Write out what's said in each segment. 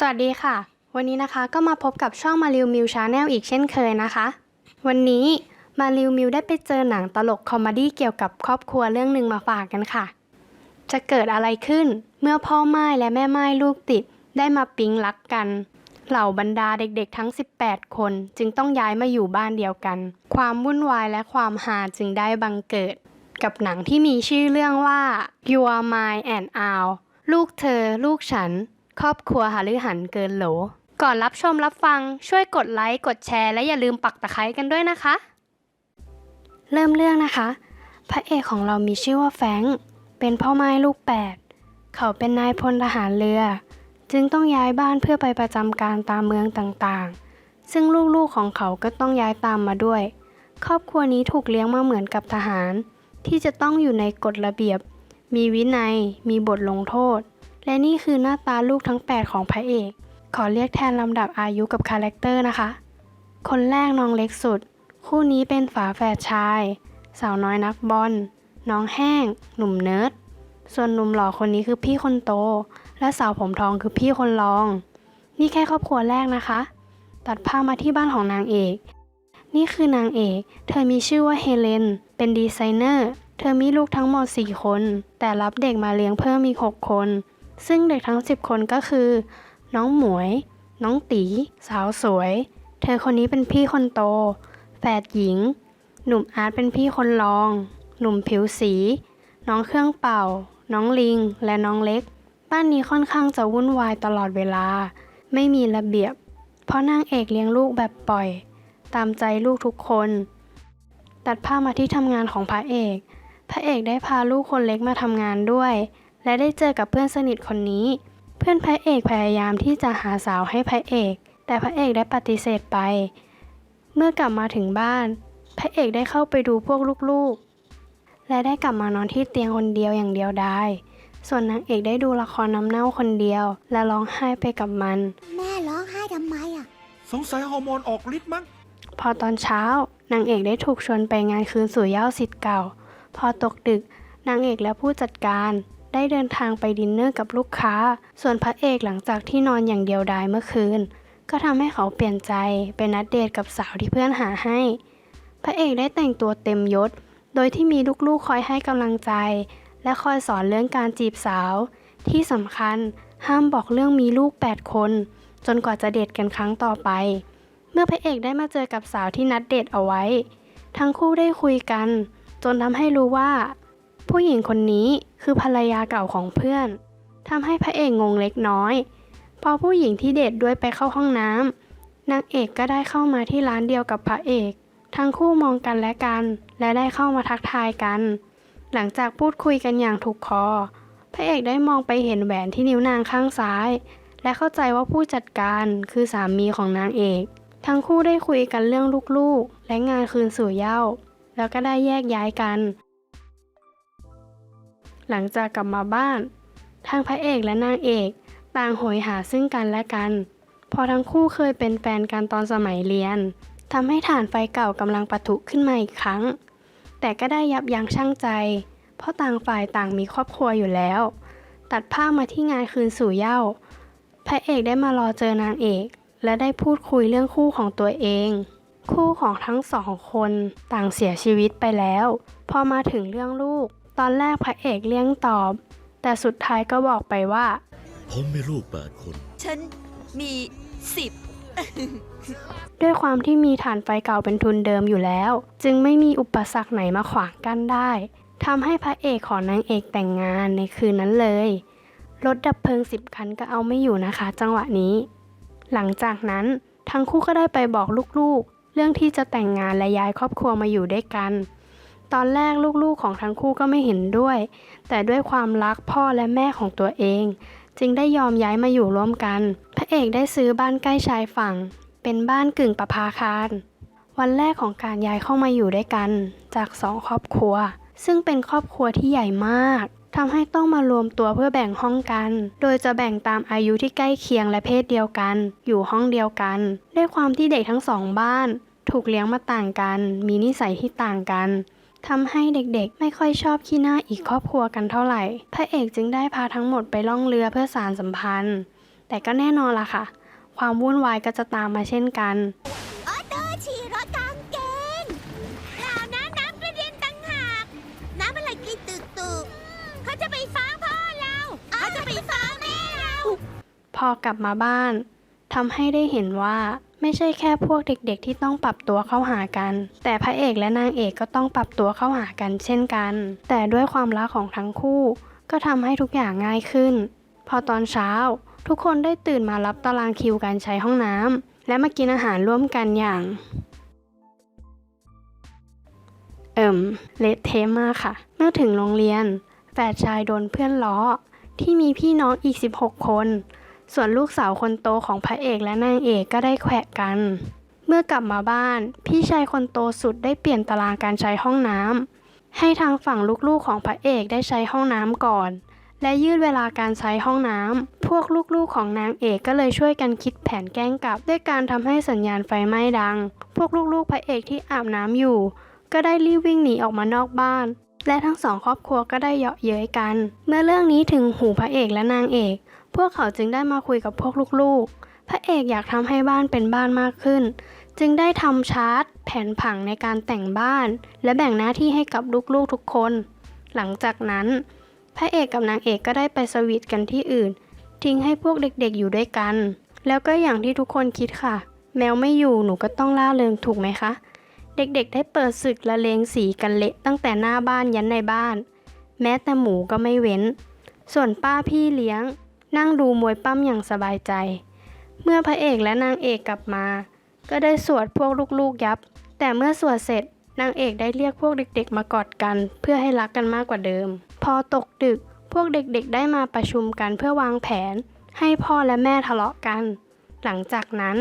สวัสดีค่ะ วันนี้นะคะก็มาพบกับช่องมาริวมิวชาแนลอีกเช่นเคยนะคะ วันนี้มาริวมิวได้ไปเจอหนังตลกคอมเมดี้เกี่ยวกับครอบครัวเรื่องหนึ่งมาฝากกันค่ะ จะเกิดอะไรขึ้นเมื่อพ่อไม้และแม่ไม้ลูกติดได้มาปิ๊งรักกัน เหล่าบรรดาเด็กๆทั้ง 18 คนจึงต้องย้ายมาอยู่บ้านเดียวกัน ความวุ่นวายและความหาจึงได้บังเกิด กับหนังที่มีชื่อเรื่องว่า Your Mine and Our ลูกเธอ ลูกฉัน ครอบครัวหฤหันเกินโหล ก่อนรับชมรับฟังช่วยกดไลค์กดแชร์และอย่าลืมปักตะไคร้กันด้วยนะคะ เริ่มเรื่องนะคะ พระเอกของเรามีชื่อว่าแฟงเป็นพ่อไม้ลูกแปดเขาเป็นนายพลทหารเรือ จึงต้องย้ายบ้านเพื่อไปประจำการตามเมืองต่างๆ ซึ่งลูกๆของเขาก็ต้องย้ายตามมาด้วย ครอบครัวนี้ถูกเลี้ยงมาเหมือนกับทหาร ที่จะต้องอยู่ในกฎระเบียบ มีวินัย มีบทลงโทษ และนี่คือหน้าตาลูกทั้ง 8 ของพระเอก ขอเรียกแทนลำดับอายุกับคาแรคเตอร์นะคะ คนแรกน้องเล็กสุด คู่นี้เป็นฝาแฝดชาย สาวน้อยนักบอล น้องแห้ง หนุ่มเนิร์ด ส่วนหนุ่มหล่อคนนี้คือพี่คนโต และสาวผมทองคือพี่คนรอง นี่แค่ครอบครัวแรกนะคะ ตัดภาพมาที่บ้านของนางเอก นี่คือนางเอก เธอมีชื่อว่าเฮเลน เป็นดีไซเนอร์ เธอมีลูกทั้งหมด 4 คน แต่รับเด็กมาเลี้ยงเพิ่มอีก 6 คน ซึ่งเด็กทั้ง 10 คนก็คือ น้องหมวย น้องตี สาวสวย เธอคนนี้เป็นพี่คนโต แฝดหญิง หนุ่มอาร์ตเป็นพี่คนรอง หนุ่มผิวสี น้องเครื่องเป่า น้องลิง และน้องเล็ก บ้านนี้ค่อนข้างจะวุ่นวายตลอดเวลา ไม่มีระเบียบ เพราะนางเอกเลี้ยงลูกแบบปล่อย ตามใจลูกทุกคน ตัดภาพมาที่ทำงานของพระเอก พระเอกได้พาลูกคนเล็กมาทำงานด้วย และได้เจอกับเพื่อนสนิทคนนี้ เพื่อนพระเอกพยายามที่จะหาสาวให้พระเอก แต่พระเอกได้ปฏิเสธไป เมื่อกลับมาถึงบ้าน พระเอกได้เข้าไปดูพวกลูกๆ และได้กลับมานอนที่เตียงคนเดียวอย่างเดียวดายส่วนนางเอกได้ดูละครน้ำเน่าคนเดียว และร้องไห้ไปกับมัน แม่ร้องไห้ทำไมอะ สงสัยฮอร์โมนออกฤทธิ์มั้ง พอตอนเช้านางเอกได้ถูกชวนไปงานคืนสู่เหย้าสิทธิ์เก่า พอตกดึกนางเอกและผู้จัดการ ได้เดินทางไปดินเนอร์กับลูกค้า ส่วนพระเอกหลังจากที่นอนอย่างเดียวดายเมื่อคืน ก็ทำให้เขาเปลี่ยนใจไปนัดเดทกับสาวที่เพื่อนหาให้ พระเอกได้แต่งตัวเต็มยศ โดยที่มีลูกๆคอยให้กำลังใจ และคอยสอนเรื่องการจีบสาว ที่สำคัญห้ามบอกเรื่องมีลูก 8 คน จนกว่าจะเดทกันครั้งต่อไป เมื่อพระเอกได้มาเจอกับสาวที่นัดเดทเอาไว้ ทั้งคู่ได้คุยกัน จนทำให้รู้ว่า ผู้หญิงคนนี้คือภรรยาเก่าของเพื่อนทำให้พระเอกงงเล็กน้อย พอผู้หญิงที่เดทด้วยไปเข้าห้องน้ำนางเอกก็ได้เข้ามาที่ร้านเดียวกับพระเอก ทั้งคู่มองกันและกัน และได้เข้ามาทักทายกัน หลังจากพูดคุยกันอย่างถูกคอ พระเอกได้มองไปเห็นแหวนที่นิ้วนางข้างซ้าย และเข้าใจว่าผู้จัดการคือสามีของนางเอก ทั้งคู่ได้คุยกันเรื่องลูกๆ และงานคืนสู่เหย้าแล้วก็ได้แยกย้ายกัน หลังจากกลับมาบ้านทั้งพระเอกและนางเอกต่างโหยหาซึ่งกันและกัน พอทั้งคู่เคยเป็นแฟนกันตอนสมัยเรียนทำให้ฐานไฟเก่ากำลังปะทุขึ้นมาอีกครั้ง แต่ก็ได้ยับยั้งชั่งใจ เพราะต่างฝ่ายต่างมีครอบครัวอยู่แล้ว ตัดภาพมาที่งานคืนสู่เหย้าพระเอกได้มารอเจอนางเอก และได้พูดคุยเรื่องคู่ของตัวเอง คู่ของทั้งสองคนต่างเสียชีวิตไปแล้ว พอมาถึงเรื่องลูก ตอนแรกพระเอกเลี่ยงตอบ แต่สุดท้ายก็บอกไปว่า ผมมีลูกแปดคน ฉันมีสิบ ด้วยความที่มีฐานไฟเก่าเป็นทุนเดิมอยู่แล้ว จึงไม่มีอุปสรรคไหนมาขวางกั้นได้ทำให้พระเอกขอนางเอกแต่งงานในคืนนั้นเลย รถดับเพลิงสิบคันก็เอาไม่อยู่นะคะ จังหวะนี้ หลังจากนั้นทั้งคู่ก็ได้ไปบอกลูกๆ เรื่องที่จะแต่งงานและย้ายครอบครัวมาอยู่ด้วยกัน ตอนแรกลูกๆของทั้งคู่ก็ไม่เห็นด้วย แต่ด้วยความรักพ่อและแม่ของตัวเอง จึงได้ยอมย้ายมาอยู่ร่วมกัน พระเอกได้ซื้อบ้านใกล้ชายฝั่ง เป็นบ้านกึ่งประภาคารวันแรกของการย้ายเข้ามาอยู่ด้วยกัน จากสองครอบครัว ซึ่งเป็นครอบครัวที่ใหญ่มากทำให้ต้องมารวมตัวเพื่อแบ่งห้องกัน โดยจะแบ่งตามอายุที่ใกล้เคียงและเพศเดียวกัน อยู่ห้องเดียวกัน ด้วยความที่เด็กทั้งสองบ้าน ถูกเลี้ยงมาต่างกัน มีนิสัยที่ต่างกัน ทำให้เด็กๆ ไม่ค่อยชอบขี้หน้าอีกครอบครัวกันเท่าไหร่ พระเอกจึงได้พาทั้งหมดไปล่องเรือเพื่อสารสัมพันธ์ แต่ก็แน่นอนล่ะค่ะ ความวุ่นวายก็จะตามมาเช่นกันออโต้ฉี่รถกางเกงเปล่านะน้ำกระเด็นตั้งหากน้ำอะไรกินตึกตึกเขาจะไปฟ้องพ่อเราเขาจะไปฟ้องแม่เรา พอกลับมาบ้าน ทำให้ได้เห็นว่าไม่ใช่แค่พวกเด็กๆ ที่ต้องปรับตัวเข้าหากัน แต่พระเอกและนางเอกก็ต้องปรับตัวเข้าหากันเช่นกัน แต่ด้วยความรักของทั้งคู่ ก็ทำให้ทุกอย่างง่ายขึ้น พอตอนเช้า ทุกคนได้ตื่นมารับตารางคิวการใช้ห้องน้ำและมากินอาหารร่วมกันอย่าง เอิ่มเละเทะมากค่ะ เมื่อถึงโรงเรียนแฝดชายโดนเพื่อนล้อที่มีพี่น้องอีก 16 คน ส่วนลูกสาวคนโตของพระเอกและนางเอกก็ได้แขวะกัน เมื่อกลับมาบ้าน พี่ชายคนโตสุดได้เปลี่ยนตารางการใช้ห้องน้ำให้ทางฝั่งลูกๆของพระเอกได้ใช้ห้องน้ำก่อน และยืดเวลาการใช้ห้องน้ำพวกลูกๆของนางเอกก็เลยช่วยกันคิดแผนแกล้งกลับ ด้วยการทำให้สัญญาณไฟไหม้ดัง พวกลูกๆพระเอกที่อาบน้ำอยู่ ก็ได้รีบวิ่งหนีออกมานอกบ้านและทั้งสองครอบครัวก็ได้เยาะเย้ยกัน เมื่อเรื่องนี้ถึงหูพระเอกและนางเอก พวกเขาจึงได้มาคุยกับพวกลูกๆ พระเอกอยากทำให้บ้านเป็นบ้านมากขึ้น จึงได้ทำชาร์ตแผนผังในการแต่งบ้าน และแบ่งหน้าที่ให้กับลูกๆทุกคน หลังจากนั้น พระเอกกับนางเอกก็ได้ไปสวีทกันที่อื่น ทิ้งให้พวกเด็กๆอยู่ด้วยกัน แล้วก็อย่างที่ทุกคนคิดค่ะ แมวไม่อยู่หนูก็ต้องล่าเริงถูกไหมคะ เด็กๆ ได้เปิดศึกละเลงสีกันเละตั้งแต่หน้าบ้านยันในบ้าน แม้แต่หมูก็ไม่เว้น ส่วนป้าพี่เลี้ยง นั่งดูมวยปั้มอย่างสบายใจ เมื่อพระเอกและนางเอกกลับมา ก็ได้สวดพวกลูกๆยับ แต่เมื่อสวดเสร็จนางเอกได้เรียกพวกเด็กๆ มากอดกัน เพื่อให้รักกันมากกว่าเดิม พอตกดึกพวกเด็กๆ ได้มาประชุมกันเพื่อวางแผน ให้พ่อและแม่ทะเลาะกัน หลังจากนั้น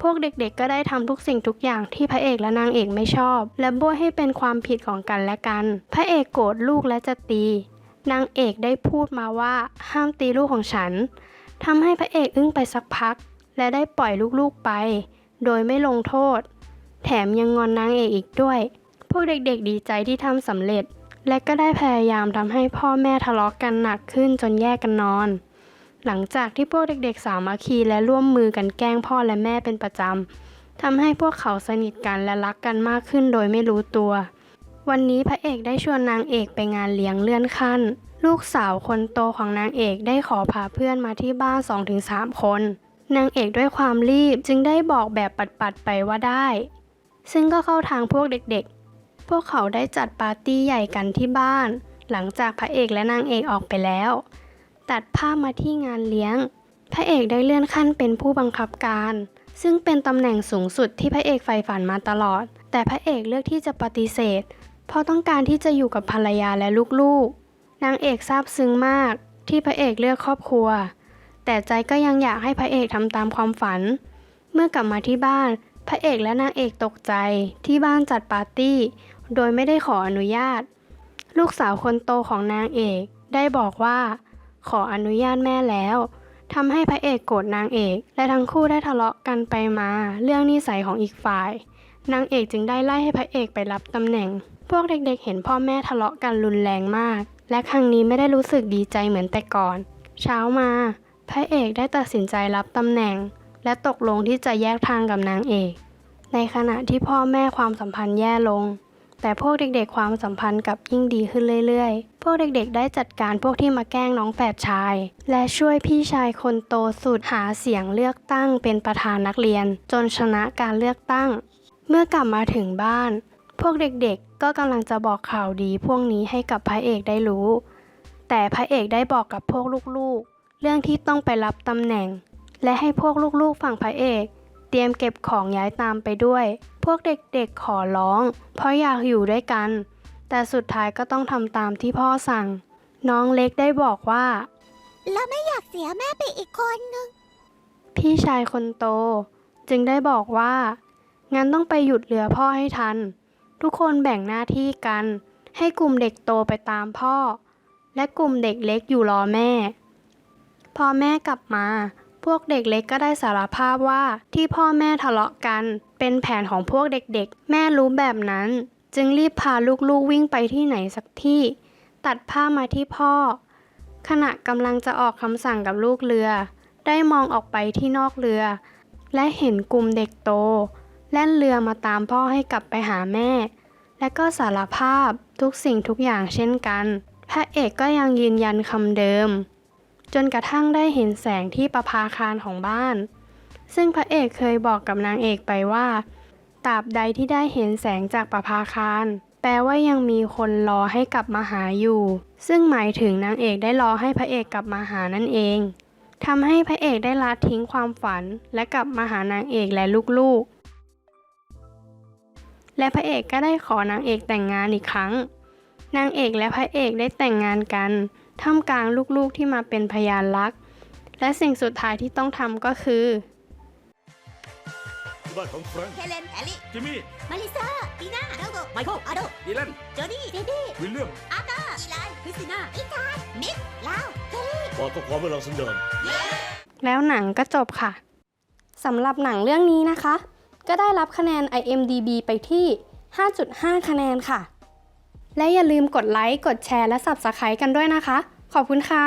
พวกเด็กๆ ก็ได้ทำทุกสิ่งทุกอย่างที่พระเอกและนางเอกไม่ชอบ และโบยให้เป็นความผิดของกันและกัน พระเอกโกรธลูกและจะตี นางเอกได้พูดมาว่าห้ามตีลูกของฉันทำให้พระเอกอึ้งไปสักพัก และได้ปล่อยลูกๆไป โดยไม่ลงโทษ แถมยังงอนนางเอกอีกด้วย พวกเด็กๆดีใจที่ทำสำเร็จ และก็ได้พยายามทำให้พ่อแม่ทะเลาะกันหนักขึ้นจนแยกกันนอน หลังจากที่พวกเด็กๆสามัคคีและร่วมมือกันแกล้งพ่อและแม่เป็นประจำทำให้พวกเขาสนิทกันและรักกันมากขึ้นโดยไม่รู้ตัว วันนี้พระเอกได้ชวนนางเอกไปงานเลี้ยงเลื่อนขั้น ลูกสาวคนโตของนางเอกได้ขอพาเพื่อนมาที่บ้าน 2-3 คน นางเอกด้วยความรีบจึงได้บอกแบบปัดๆไปว่าได้ ซึ่งก็เข้าทางพวกเด็กๆ พวกเขาได้จัดปาร์ตี้ใหญ่กันที่บ้าน หลังจากพระเอกและนางเอกออกไปแล้ว ตัดภาพมาที่งานเลี้ยง พระเอกได้เลื่อนขั้นเป็นผู้บังคับการ ซึ่งเป็นตำแหน่งสูงสุดที่พระเอกใฝ่ฝันมาตลอด แต่พระเอกเลือกที่จะปฏิเสธ เพราะต้องการที่จะอยู่กับภรรยาและลูกๆ นางเอกซาบซึ้งมากที่พระเอกเลือกครอบครัว แต่ใจก็ยังอยากให้พระเอกทำตามความฝัน เมื่อกลับมาที่บ้าน พระเอกและนางเอกตกใจที่บ้านจัดปาร์ตี้ โดยไม่ได้ขออนุญาต ลูกสาวคนโตของนางเอกได้บอกว่า ขออนุญาตแม่แล้วทำให้พระเอกโกรธนางเอก และทั้งคู่ได้ทะเลาะกันไปมา เรื่องนิสัยของอีกฝ่าย นางเอกจึงได้ไล่ให้พระเอกไปรับตำแหน่ง พวกเด็กๆเห็นพ่อแม่ทะเลาะกันรุนแรงมาก และครั้งนี้ไม่ได้รู้สึกดีใจเหมือนแต่ก่อน เช้ามา พระเอกได้ตัดสินใจรับตำแหน่ง และตกลงที่จะแยกทางกับนางเอก ในขณะที่พ่อแม่ความสัมพันธ์แย่ลง แต่พวกเด็กๆความสัมพันธ์กับยิ่งดีขึ้นเรื่อยๆ พวกเด็กๆ ได้จัดการพวกที่มาแกล้งน้องแฝดชาย และช่วยพี่ชายคนโตสุดหาเสียงเลือกตั้งเป็นประธานนักเรียน จนชนะการเลือกตั้ง เมื่อกลับมาถึงบ้าน พวกเด็กๆ ก็กำลังจะบอกข่าวดีพวกนี้ให้กับพระเอกได้รู้ แต่พระเอกได้บอกกับพวกลูกๆ เรื่องที่ต้องไปรับตำแหน่ง และให้พวกลูกๆฝั่งพระเอก เตรียมเก็บของย้ายตามไปด้วย พวกเด็กๆขอร้อง เพราะอยากอยู่ด้วยกัน แต่สุดท้ายก็ต้องทำตามที่พ่อสั่ง น้องเล็กได้บอกว่า แล้วไม่อยากเสียแม่ไปอีกคนนึง พี่ชายคนโต จึงได้บอกว่า งั้นต้องไปหยุดเรือพ่อให้ทัน ทุกคนแบ่งหน้าที่กัน ให้กลุ่มเด็กโตไปตามพ่อ และกลุ่มเด็กเล็กอยู่รอแม่ พอแม่กลับมา พวกเด็กเล็กก็ได้สารภาพว่าที่พ่อแม่ทะเลาะกัน เป็นแผนของพวกเด็กๆ แม่รู้แบบนั้น จึงรีบพาลูกๆวิ่งไปที่ไหนสักที่ ตัดผ้ามาที่พ่อ ขณะกำลังจะออกคำสั่งกับลูกเรือ ได้มองออกไปที่นอกเรือ และเห็นกลุ่มเด็กโต แล่นเรือมาตามพ่อให้กลับไปหาแม่ และก็สารภาพทุกสิ่งทุกอย่างเช่นกัน พระเอกก็ยังยืนยันคำเดิม จนกระทั่งได้เห็นแสงที่ประภาคารของบ้าน ซึ่งพระเอกเคยบอกกับนางเอกไปว่าตราบใดที่ได้เห็นแสงจากประภาคารแปลว่ายังมีคนรอให้กลับมาหาอยู่ ซึ่งหมายถึงนางเอกได้รอให้พระเอกกลับมาหานั่นเองทำให้พระเอกได้ละทิ้งความฝัน และกลับมาหานางเอกและลูกๆ และพระเอกก็ได้ขอนางเอกแต่งงานอีกครั้ง นางเอกและพระเอกได้แต่งงานกัน ท่ามกลางลูกๆที่มาเป็นพยานรัก และสิ่งสุดท้ายที่ต้องทำก็คือที่บ้านของแฟรงค์เฮเลนแอลลี่จิมมี่ มาริซาปีน่าโดโกไมเคิลอาโดดีแลนโจดี้เดดี้วิลเลียมอาร์เตอร์อีไลคริสติน่าอีธานมิกลาวเคลลี่บอกข้อความให้เราสัญญาณแล้วหนังก็จบค่ะสำหรับหนังเรื่องนี้นะคะ ก็ได้รับคะแนน IMDB ไปที่ 5.5 คะแนนค่ะ และอย่าลืมกดไลค์ กดแชร์ และ Subscribe กันด้วยนะคะ ขอบคุณค่ะ